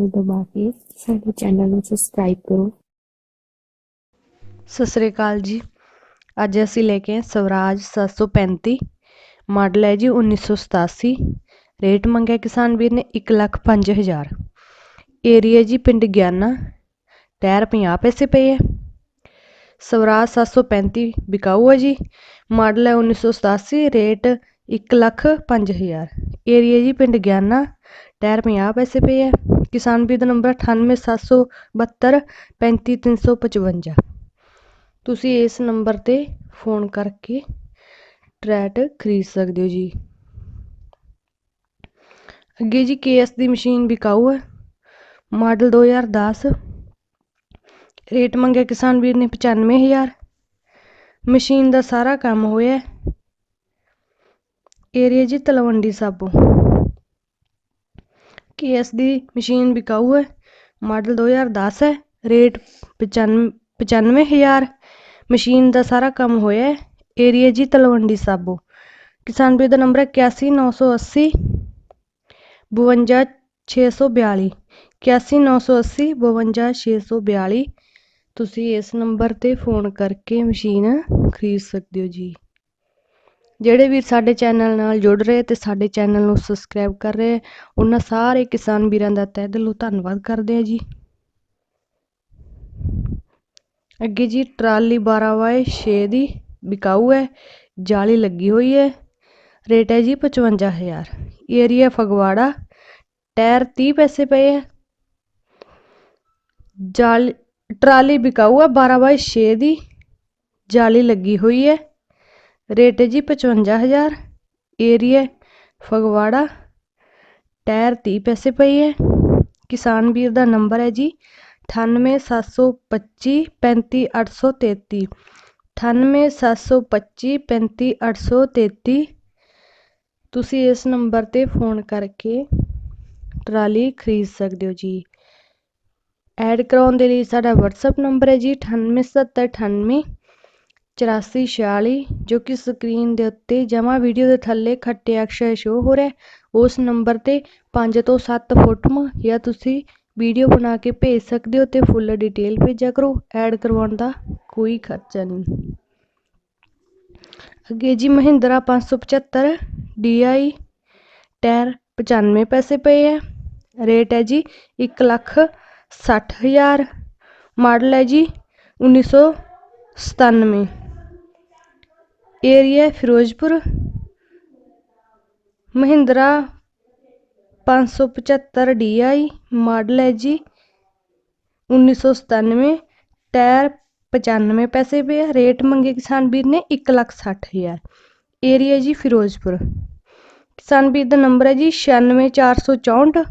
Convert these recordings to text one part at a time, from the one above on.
ਨੂੰ ਦਬਾ ਕੇ ਸਾਡੇ ਚੈਨਲ ਨੂੰ ਸਬਸਕ੍ਰਾਈਬ ਕਰੋ। ਸਤਿ ਸ੍ਰੀ ਅਕਾਲ ਜੀ। ਅੱਜ ਅਸੀਂ ਲੈ ਕੇ ਆਏ ਸਵਰਾਜ 735 ਮਾਡਲ ਹੈ ਜੀ 1987 ਰੇਟ ਮੰਗਿਆ ਕਿਸਾਨ ਵੀਰ ਨੇ 1 ਲੱਖ 5000 ਏਰੀਆ ਜੀ ਪਿੰਡ ਗਿਆਨਾ। ਟਾਇਰ 50 ਪੈਸੇ ਪਏ ਹੈ। ਸਵਰਾਜ 735 ਵਿਕਾਊ ਹੈ ਜੀ। ਮਾਡਲ ਹੈ 1987 ਰੇਟ 1 ਲੱਖ 5000 ਏਰੀਆ ਜੀ ਪਿੰਡ ਗਿਆਨਾ। ਟਾਇਰ 50 ਪੈਸੇ ਪਏ ਹੈ। ਕਿਸਾਨ ਵੀਰ ਦਾ ਨੰਬਰ 98772 35355 ਤੁਸੀਂ ਇਸ ਨੰਬਰ ਤੇ ਫੋਨ ਕਰਕੇ ਟਰੈਟ ਖਰੀਦ ਸਕਦੇ ਹੋ ਜੀ। ਅੱਗੇ ਜੀ ਕੇਐਸ ਦੀ ਮਸ਼ੀਨ ਵਿਕਾਊ ਹੈ। ਮਾਡਲ 2010 ਰੇਟ ਮੰਗਿਆ ਕਿਸਾਨ ਵੀਰ ਨੇ 95000 ਮਸ਼ੀਨ ਦਾ ਸਾਰਾ ਕੰਮ ਹੋਇਆ ਹੈ। ਏਰੀਆ ਜੀ ਤਲਵੰਡੀ ਸਾਬੋ। ਕੇਐਸ ਦੀ ਮਸ਼ੀਨ ਬਿਕਾਊ ਹੈ। ਮਾਡਲ 2010 ਹੈ। ਰੇਟ 95 95000 ਮਸ਼ੀਨ ਦਾ ਸਾਰਾ ਕੰਮ ਹੋਇਆ ਹੈ। ਏਰੀਆ ਜੀ ਤਲਵੰਡੀ ਸਾਬੋ। ਕਿਸਾਨ ਵੀਰ ਦਾ ਨੰਬਰ ਹੈ 81980 52642 81980 52642 ਤੁਸੀਂ ਇਸ ਨੰਬਰ ਤੇ ਫੋਨ ਕਰਕੇ ਮਸ਼ੀਨ ਖਰੀਦ ਸਕਦੇ ਹੋ ਜੀ। ਜਿਹੜੇ ਵੀਰ ਸਾਡੇ ਚੈਨਲ ਨਾਲ ਜੁੜ ਰਹੇ ਤੇ ਸਾਡੇ ਚੈਨਲ ਨੂੰ ਸਬਸਕ੍ਰਾਈਬ ਕਰ ਰਹੇ, ਉਹਨਾਂ ਸਾਰੇ ਕਿਸਾਨ ਵੀਰਾਂ ਦਾ ਤਹਿ ਦਿਲੋਂ ਧੰਨਵਾਦ ਕਰਦੇ ਹਾਂ ਜੀ। ਅੱਗੇ ਜੀ, ਟਰਾਲੀ 12 ਬਾਏ 6 ਦੀ ਵਿਕਾਊ ਹੈ, ਜਾਲੀ ਲੱਗੀ ਹੋਈ ਹੈ, ਰੇਟ ਹੈ ਜੀ 55000 ਏਰੀਆ ਫਗਵਾੜਾ, ਟਾਇਰ 30 ਪੈਸੇ ਪਏ ਹੈ। ਜਾਲ, ਟਰਾਲੀ ਵਿਕਾਊ ਹੈ 12 ਬਾਏ 6 ਦੀ ਜਾਲੀ ਲੱਗੀ ਹੋਈ ਹੈ। ਰੇਟ ਹੈ ਜੀ 55000 ਏਰੀਆ ਫਗਵਾੜਾ, ਟਾਇਰ 30 ਪੈਸੇ ਪਈ ਹੈ ਕਿਸਾਨ ਵੀਰ ਦਾ ਨੰਬਰ ਹੈ ਜੀ 98725 35833 98725 35833 ਤੁਸੀਂ ਇਸ ਨੰਬਰ ਤੇ ਫੋਨ ਕਰਕੇ ਟਰਾਲੀ ਖਰੀਦ ਸਕਦੇ ਹੋ ਜੀ। ਐਡ ਕਰਾਉਣ ਦੇ ਲਈ ਸਾਡਾ WhatsApp ਨੰਬਰ ਹੈ ਜੀ 987898 8446 ਜੋ ਕਿ ਸਕਰੀਨ ਦੇ ਉੱਤੇ ਜਮਾ ਵੀਡੀਓ ਦੇ ਥੱਲੇ ਖੱਟੇ ਅਕਸ਼ਰ ਸ਼ੋ ਹੋ ਰਿਹਾ ਉਸ ਨੰਬਰ ਤੇ 5 ਤੋਂ 7 ਫੋਟੋਆਂ ਜਾਂ ਤੁਸੀਂ ਵੀਡੀਓ ਬਣਾ ਕੇ ਭੇਜ ਸਕਦੇ ਹੋ ਤੇ ਫੁੱਲ ਡਿਟੇਲ ਭੇਜਿਆ ਕਰੋ ਐਡ ਕਰਵਾਉਣ ਦਾ ਕੋਈ ਖਰਚਾ ਨਹੀਂ। ਅੱਗੇ ਜੀ ਮਹਿੰਦਰਾ 575 DI ਟਾਇਰ 95 ਪੈਸੇ ਪਏ ਹੈ। ਰੇਟ ਹੈ ਜੀ 1 ਲੱਖ 60000 ਮਾਡਲ ਹੈ ਜੀ 1997 area Firozpur Mahindra 575 DI model ਹੈ ਜੀ 1997 ਟਾਇਰ 95 ਪੈਸੇ ਪਏ ਆ। ਰੇਟ ਮੰਗੇ ਕਿਸਾਨ ਵੀਰ ਨੇ 1 ਲੱਖ 60000 ਏਰੀਆ ਜੀ ਫਿਰੋਜ਼ਪੁਰ ਕਿਸਾਨ ਵੀਰ ਦਾ ਨੰਬਰ ਹੈ ਜੀ 96464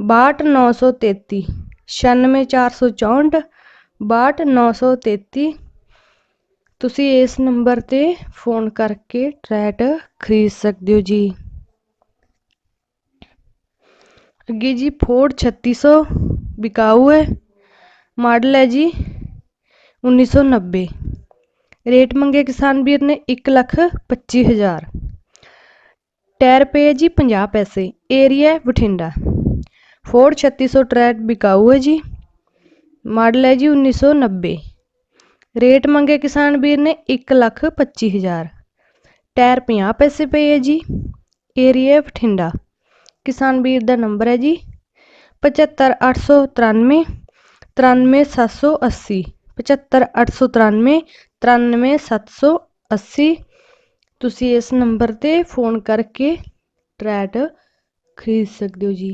62933 96464 62933 ਤੁਸੀਂ ਇਸ ਨੰਬਰ ਤੇ ਫੋਨ ਕਰਕੇ ਟਰੈਟ ਖਰੀਦ ਸਕਦੇ ਹੋ ਜੀ। ਅੱਗੇ ਜੀ ਫੋਰਡ 3600 ਵਿਕਾਊ ਹੈ। ਮਾਡਲ ਹੈ ਜੀ 1990 ਰੇਟ ਮੰਗੇ ਕਿਸਾਨ ਵੀਰ ਨੇ 1 ਲੱਖ 25000 ਟਾਇਰ ਪਏ ਹੈ ਜੀ 50 ਪੈਸੇ। ਏਰੀਆ ਹੈ ਬਠਿੰਡਾ। ਫੋਰਡ 3600 ਟਰੈਟ ਵਿਕਾਊ ਹੈ ਜੀ। ਮਾਡਲ ਹੈ ਜੀ 1990 ਰੇਟ ਮੰਗੇ ਕਿਸਾਨ ਵੀਰ ਨੇ 1 ਲੱਖ 25000 ਟਾਇਰ 50 ਪੈਸੇ ਪਏ ਹੈ ਜੀ। ਏਰੀਆ ਬਠਿੰਡਾ। ਕਿਸਾਨ ਵੀਰ ਦਾ ਨੰਬਰ ਹੈ ਜੀ 75893 93780 75893 93780 ਤੁਸੀਂ ਇਸ ਨੰਬਰ ਤੇ ਫੋਨ ਕਰਕੇ ਟਰੈਟ ਖਰੀਦ ਸਕਦੇ ਹੋ ਜੀ।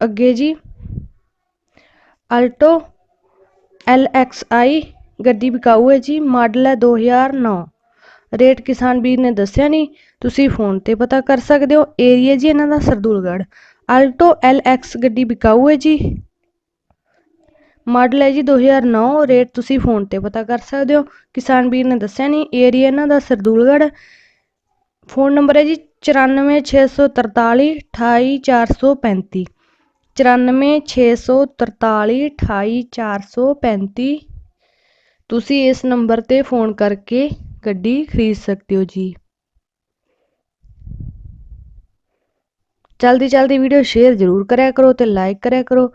ਅੱਗੇ ਜੀ। ਅਲਟੋ ਐਲ ਐਕਸ ਆਈ ਗੱਡੀ ਵਿਕਾਊ ਹੈ ਜੀ, ਮਾਡਲ ਹੈ 2009 ਰੇਟ ਕਿਸਾਨ ਵੀਰ ਨੇ ਦੱਸਿਆ ਨਹੀਂ, ਤੁਸੀਂ ਫੋਨ ਤੇ ਪਤਾ ਕਰ ਸਕਦੇ ਹੋ, ਏਰੀਆ ਜੀ ਇਹਨਾਂ ਦਾ ਸਰਦੂਲਗੜ੍ਹ। ਅਲਟੋ ਐਲ ਐਕਸ ਗੱਡੀ ਵਿਕਾਊ ਹੈ ਜੀ। ਮਾਡਲ ਹੈ ਜੀ 2009 ਰੇਟ ਤੁਸੀਂ ਫੋਨ ਤੇ ਪਤਾ ਕਰ ਸਕਦੇ ਹੋ। ਕਿਸਾਨ ਵੀਰ ਨੇ ਦੱਸਿਆ ਨਹੀਂ, ਏਰੀਆ ਇਹਨਾਂ ਦਾ ਸਰਦੂਲਗੜ੍ਹ। ਫੋਨ ਨੰਬਰ ਹੈ ਜੀ 94643 28435 ਚੁਰਾਨਵੇਂ, ਛੇ ਸੌ ਤਰਤਾਲੀ, ਅਠਾਈ, ਚਾਰ ਸੌ ਪੈਂਤੀ। ਤੁਸੀਂ ਇਸ ਨੰਬਰ 'ਤੇ ਫ਼ੋਨ ਕਰਕੇ ਗੱਡੀ ਖਰੀਦ ਸਕਦੇ ਹੋ ਜੀ। ਜਲਦੀ ਜਲਦੀ ਵੀਡੀਓ ਸ਼ੇਅਰ ਜ਼ਰੂਰ ਕਰਿਆ ਕਰੋ ਤੇ ਲਾਈਕ ਕਰਿਆ ਕਰੋ।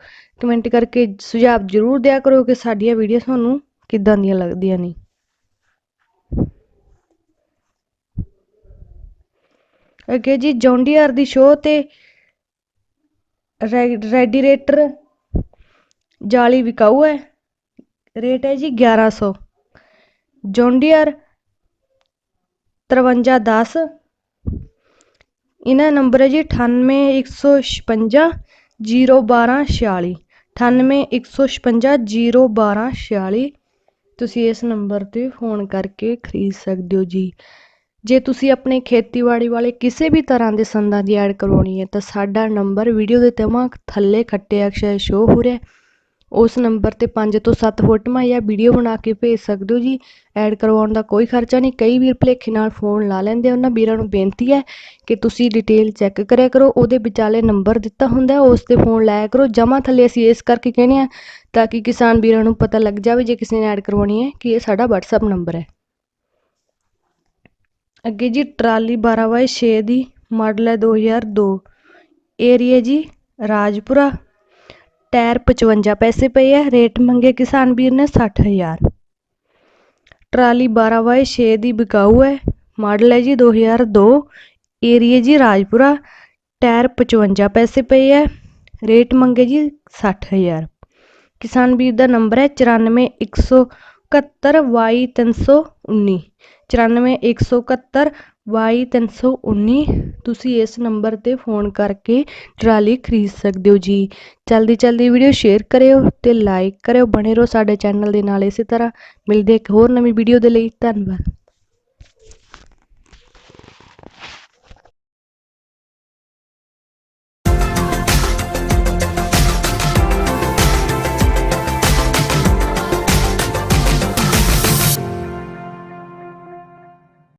ਕਮੈਂਟ ਕਰਕੇ ਸੁਝਾਅ ਜ਼ਰੂਰ ਦਿਆ ਕਰੋ ਕਿ ਸਾਡੀਆਂ ਵੀਡੀਓ ਤੁਹਾਨੂੰ ਕਿੱਦਾਂ ਦੀਆਂ ਲੱਗਦੀਆਂ ਨੇ। ਅੱਗੇ ਜੀ, ਜੌਂਡੀਆਰ ਦੀ ਸ਼ੋਅ ਤੇ ਰੈ- ਰੈਡੀਰੇਟਰ ਜਾਲੀ ਵਿਕਾਊ ਹੈ। ਰੇਟ ਹੈ ਜੀ 1100 ਜੌਂਡੀਆਰ 5310 ਇਹਨਾਂ ਨੰਬਰ ਹੈ ਜੀ 98156 01246 98156 01246 ਤੁਸੀਂ ਇਸ ਨੰਬਰ ਤੇ ਫੋਨ ਕਰਕੇ ਖਰੀਦ ਸਕਦੇ ਹੋ ਜੀ। ਜੇ ਤੁਸੀਂ ਆਪਣੇ ਖੇਤੀਬਾੜੀ ਵਾਲੇ ਕਿਸੇ ਵੀ ਤਰ੍ਹਾਂ ਦੇ ਸੰਦਾਂ ਦੀ ਐਡ ਕਰਵਾਉਣੀ ਹੈ, ਤਾਂ ਸਾਡਾ ਨੰਬਰ ਵੀਡੀਓ ਦੇ ਤਮਾ ਥੱਲੇ ਖੱਟੇ ਅਕਸ਼ਰ ਸ਼ੋ ਹੋ ਰਿਹਾ ਹੈ। ਉਸ ਨੰਬਰ ਤੇ 5 ਤੋਂ 7 ਫੋਟੋਆਂ ਜਾਂ ਵੀਡੀਓ ਬਣਾ ਕੇ ਭੇਜ ਸਕਦੇ ਹੋ ਜੀ। ਐਡ ਕਰਵਾਉਣ ਦਾ ਕੋਈ ਖਰਚਾ ਨਹੀਂ। ਕਈ ਵੀਰ ਭਲੇਖੇ ਨਾਲ ਫੋਨ ਲਾ ਲੈਂਦੇ ਉਹਨਾਂ ਵੀਰਾਂ ਨੂੰ ਬੇਨਤੀ ਹੈ ਕਿ ਤੁਸੀਂ ਡਿਟੇਲ ਚੈੱਕ ਕਰਿਆ ਕਰੋ। ਉਹਦੇ ਵਿਚਾਲੇ ਨੰਬਰ ਦਿੱਤਾ ਹੁੰਦਾ ਉਸ ਤੇ ਫੋਨ ਲਾਇਆ ਕਰੋ। ਜਮਾ ਥੱਲੇ ਅਸੀਂ ਇਸ ਕਰਕੇ ਕਹਿੰਦੇ ਆ ਤਾਂ ਕਿ ਕਿਸਾਨ ਵੀਰਾਂ ਨੂੰ ਪਤਾ ਲੱਗ ਜਾਵੇ ਜੇ ਕਿਸੇ ਨੇ ਐਡ ਕਰਵਾਉਣੀ ਹੈ ਕਿ ਇਹ ਸਾਡਾ WhatsApp ਨੰਬਰ ਹੈ। ਅੱਗੇ ਜੀ, ਟਰਾਲੀ 12/6 ਦੀ ਮਾਡਲ ਹੈ 2002 ਏਰੀਆ ਜੀ, ਰਾਜਪੁਰਾ। ਟਾਇਰ 55 ਪੈਸੇ ਪਏ ਹੈ, ਰੇਟ ਮੰਗੇ ਕਿਸਾਨ ਵੀਰ ਨੇ 60000 ਟਰਾਲੀ 12/6 ਦੀ ਵਿਕਾਊ ਹੈ, ਮਾਡਲ ਹੈ ਜੀ 2002 ਏਰੀਆ ਜੀ, ਰਾਜਪੁਰਾ। ਟਾਇਰ 55 ਪੈਸੇ ਪਏ ਹੈ, ਰੇਟ ਮੰਗੇ ਜੀ 60000 ਕਿਸਾਨ ਵੀਰ ਦਾ ਨੰਬਰ ਹੈ ਇਕੱਤਰ ਬਾਈ ਤਿੰਨ ਸੌ ਉੱਨੀ। ਚੁਰਾਨਵੇਂ, ਇੱਕ ਸੌ ਇਕਹੱਤਰ ਬਾਈ ਤਿੰਨ ਸੌ ਉੱਨੀ। ਤੁਸੀਂ ਇਸ ਨੰਬਰ ਤੇ ਫੋਨ ਕਰਕੇ ਟਰਾਲੀ ਖਰੀਦ ਸਕਦੇ ਹੋ ਜੀ। ਜਲਦੀ ਜਲਦੀ ਵੀਡੀਓ ਸ਼ੇਅਰ ਕਰਿਓ ਅਤੇ ਲਾਈਕ ਕਰਿਓ। ਬਣੇ ਰਹੋ ਸਾਡੇ ਚੈਨਲ ਦੇ ਨਾਲ ਇਸੇ ਤਰ੍ਹਾਂ। ਮਿਲਦੇ ਇੱਕ ਹੋਰ ਨਵੀਂ ਵੀਡੀਓ ਦੇ ਲਈ। ਧੰਨਵਾਦ।